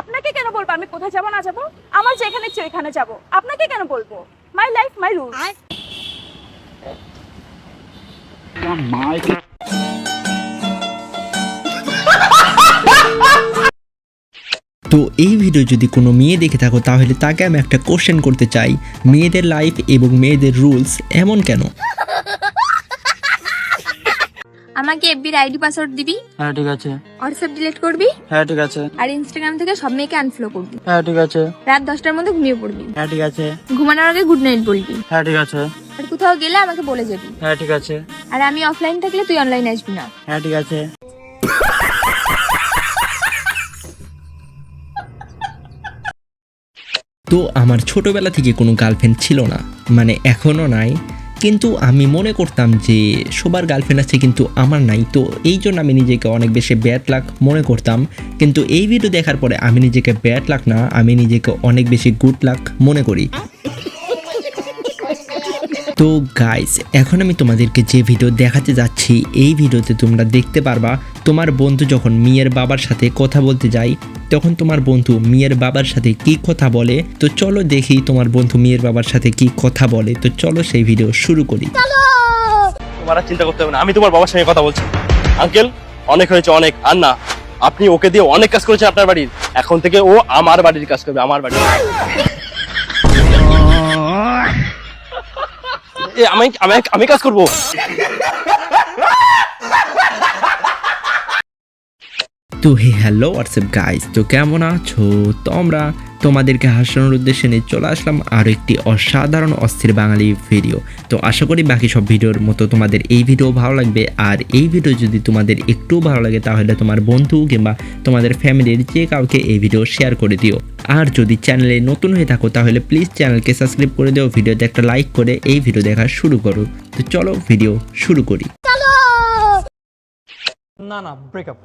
আপনাকে কেন বলব? আমি কোথায় যাব না যাব? আমার যেখানে ইচ্ছে ওইখানে যাব। আপনাকে কেন বলব? মাই লাইফ মাই রুল তো এই ভিডিও যদি কোনো মেয়ে দেখে থাকো তাহলে তাকে আমি একটা কোশ্চেন করতে চাই মেয়েদের লাইফ এবং মেয়েদের রুলস এমন কেন? আমাকে এফবির আইডি পাসওয়ার্ড দিবি? হ্যাঁ ঠিক আছে। হোয়াটসঅ্যাপ ডিলিট করবি? হ্যাঁ ঠিক আছে। আর ইনস্টাগ্রাম থেকে সব মেয়েকে আনফলো করবি। হ্যাঁ ঠিক আছে। রাত দশটার মধ্যে ঘুমিয়ে পড়বি। হ্যাঁ ঠিক আছে। ঘুমানোর আগে গুড নাইট বলবি। হ্যাঁ ঠিক আছে। আর কোথাও গেলে আমাকে বলে যাবি। হ্যাঁ ঠিক আছে। আর আমি অফলাইন থাকলে তুই অনলাইনে আসবি না। হ্যাঁ ঠিক আছে। তো আমার ছোটবেলা থেকে কোনো গার্লফ্রেন্ড ছিল না। মানে এখনও নাই। কিন্তু আমি মনে করতাম যে সবার গার্লফ্রেন্ড আছে কিন্তু আমার নাই। তো এই জন্য আমি নিজেকে অনেক বেশি ব্যাড লাক মনে করতাম। কিন্তু এই ভিডিও দেখার পরে আমি নিজেকে ব্যাড লাক না, আমি নিজেকে অনেক বেশি গুড লাক মনে করি। তো গাইস এখন আমি তোমাদেরকে যে ভিডিও দেখাতে যাচ্ছি এই ভিডিওতে তোমরা দেখতে পারবা তোমার বন্ধু যখন মেয়ের বাবার সাথে কথা বলতে যায় তখন তোমার বন্ধু মেয়ের বাবার সাথে কি কথা বলে? তো চলো দেখি তোমার বন্ধু মেয়ের বাবার সাথে কি কথা বলে। তো চলো সেই ভিডিও শুরু করি। তোমার আর চিন্তা করতে হবে না আমি তোমার বাবার সঙ্গে কথা বলছি। আঙ্কেল অনেক হয়েছে অনেক। আর না আপনি ওকে দিয়ে অনেক কাজ করেছেন আপনার বাড়ির। এখন থেকে ও আমার বাড়ির কাজ করবে আমার বাড়ির। আমি আমি আমি কাজ করব। তো হে হ্যালো, হোয়াটসঅ্যাপ গাইস তো কেমন আছো? তোমরা তোমাদেরকে হাসানোর উদ্দেশ্যে নিয়ে চলে আসলাম আরও একটি অসাধারণ অস্থির বাঙালি ভিডিও তো আশা করি বাকি সব ভিডিওর মতো তোমাদের এই ভিডিও ভালো লাগবে। আর এই ভিডিও যদি তোমাদের একটু ভালো লাগে, তাহলে তোমার বন্ধু কিংবা তোমাদের ফ্যামিলির যে কাউকে এই ভিডিও শেয়ার করে দিও। আর যদি চ্যানেলে নতুন হয়ে থাকো তাহলে প্লিজ চ্যানেলকে সাবস্ক্রাইব করে দিও ভিডিওতে একটা লাইক করে এই ভিডিও দেখা শুরু করো। তো চলো ভিডিও শুরু করি। না না ব্রেকআপ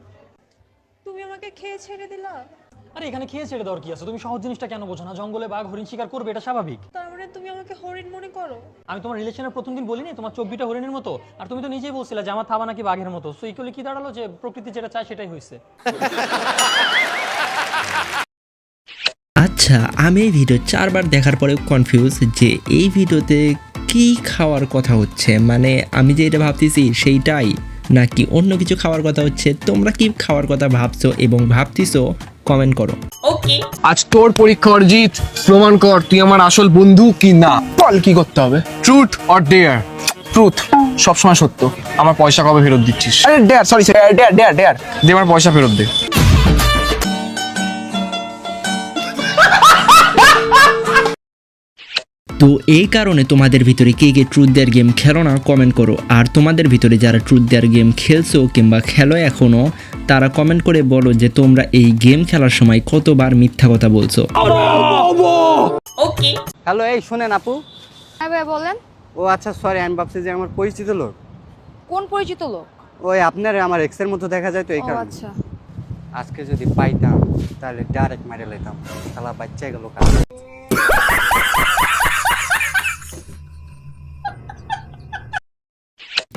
তুমি আমাকে খেয়ে ছেড়ে দিলা? আরে এখানে খেয়ে ছেড়ে দেওয়ার কি আছে? তুমি সহজ জিনিসটা কেন বোঝো না? জঙ্গলে বাঘ হরিণ শিকার করবে এটা স্বাভাবিক। তার মানে তুমি আমাকে হরিণ মনে করো? আমি তোমার রিলেশনের প্রথম দিন বলিনি? তোমার চোখ দুইটা হরিণের মতো? আর তুমি তো নিজেই বলছিলে যে আমার থাবা নাকি বাঘের মতো। সো ইকুয়ালি কি দাঁড়াল যে প্রকৃতি যেটা চায় সেটাই হয়েছে আচ্ছা আমি এই ভিডিও চারবার দেখার পরে কনফিউজ যে এই ভিডিওতে কি খাওয়ার কথা হচ্ছে? মানে আমি যে এটা ভাবতেছি সেইটাই নাকি অন্য কিছু খাওয়ার কথা হচ্ছে? তোমরা কি খাওয়ার কথা ভাবছ এবং ভাবতেছো? কমেন্ট করো। ওকে আজ তোর পরীক্ষা অর্জিত প্রমাণ কর তুই আমার আসল বন্ধু কি না? বল কি করতে হবে? ট্রুথ অর ডেয়ার ট্রুথ সবসময় সত্য। আমার পয়সা কবে ফেরত দিচ্ছিস? আরে dear sorry dear dear dear দে আমার পয়সা ফেরত দে। তো এই কারণে তোমাদের ভিতরে কে কে ট্রুথ দেয়ার গেম খেলো না কমেন্ট করো। আর তোমাদের ভিতরে যারা ট্রুথ দেয়ার গেম খেলছো কিংবা খেলো এখনও তারা কমেন্ট করে বলো যে তোমরা এই গেম খেলার সময় কতবার মিথ্যা কথা বলছো। হ্যালো এই শুনেন আপু। হ্যাঁ ভাই বলেন। ও আচ্ছা সরি আমি ভাবছি যে আমার পরিচিত লোক। কোন পরিচিত লোক? ওই আপনার আমার এক্সের মতো দেখা যায় তো এই কারণে। আচ্ছা। আজকে যদি পাইতাম তাহলে ডাইরেক্ট মেরে লাইতাম। শালা বাচ্চা গেল কাজ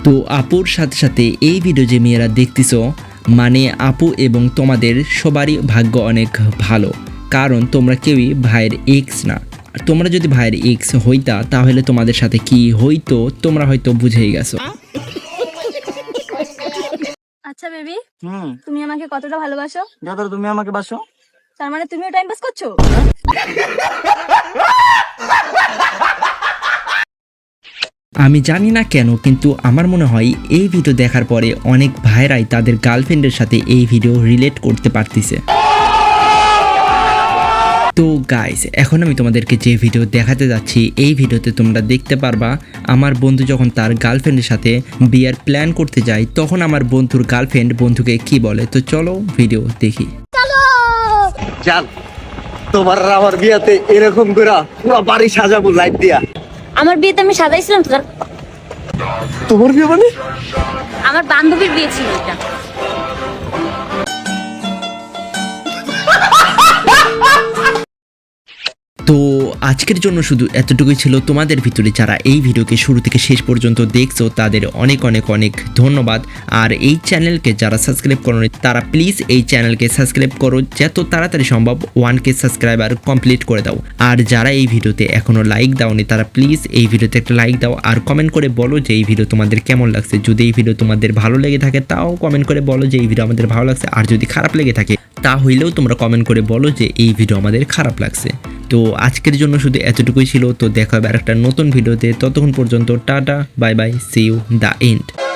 তো আপুর সাথে সাথে এই ভিডিও যে মেয়েরা দেখতেছো মানে আপু এবং তোমাদের সবারই ভাগ্য অনেক ভালো। কারণ তোমরা কেউই ভাইয়ের এক্স না। আর তোমরা যদি ভাইয়ের এক্স হইতা তাহলে তোমাদের সাথে কি হইতো তোমরা হয়তো বুঝেই গেছো। আচ্ছা বেবি হুম। তুমি আমাকে কতটা ভালোবাসো? দাদা তুমি আমাকে বাসো। তার মানে তুমিও টাইম পাস করছ? আমি জানি না কেন কিন্তু আমার মনে হয় এই ভিডিও দেখার পরে অনেক ভাইরাই তাদের গার্লফ্রেন্ডের সাথে এই ভিডিও রিলেট করতে পারতেছে। তো গাইস এখন আমি তোমাদেরকে যে ভিডিও দেখাতে যাচ্ছি এই ভিডিওতে তোমরা দেখতে পারবা আমার বন্ধু যখন তার গার্লফ্রেন্ডের সাথে বিয়ার প্ল্যান করতে যায় তখন আমার বন্ধুর গার্লফ্রেন্ড বন্ধুকে কি বলে? তো চলো ভিডিও দেখি। জান তোমার আমার বিয়াতে এরকম করে পুরো বাড়ি সাজাবো লাইট দিয়া। আমার বিয়েতে আমি সাজাইছিলাম তো তার- তোমার বিয়ে মানে? আমার বান্ধবীর বিয়ে ছিল এটা। তো আজকের জন্য শুধু এতটুকুই ছিল তোমাদের ভিতরে যারা এই ভিডিওকে শুরু থেকে শেষ পর্যন্ত দেখছ, তাদের অনেক অনেক অনেক ধন্যবাদ। আর এই চ্যানেলকে যারা সাবস্ক্রাইব করোনি, তারা প্লিজ এই চ্যানেলকে সাবস্ক্রাইব করো, যত তাড়াতাড়ি সম্ভব ওয়ান কে সাবস্ক্রাইবার কমপ্লিট করে দাও। আর যারা এই ভিডিওতে এখনও লাইক দাওনি, তারা প্লিজ এই ভিডিওতে একটা লাইক দাও আর কমেন্ট করে বলো যে এই ভিডিও তোমাদের কেমন লাগছে। যদি এই ভিডিও তোমাদের ভালো লেগে থাকে, তাও কমেন্ট করে বলো যে এই ভিডিও আমাদের ভালো লাগছে। আর যদি খারাপ লেগে থাকে তা হইলেও তোমরা কমেন্ট করে বলো যে এই ভিডিও আমাদের খারাপ লাগছে। তো আজকের জন্য শুধু এতটুকুই ছিল, তো দেখা হবে আর একটা নতুন ভিডিওতে ততক্ষণ পর্যন্ত tata bye bye see you the end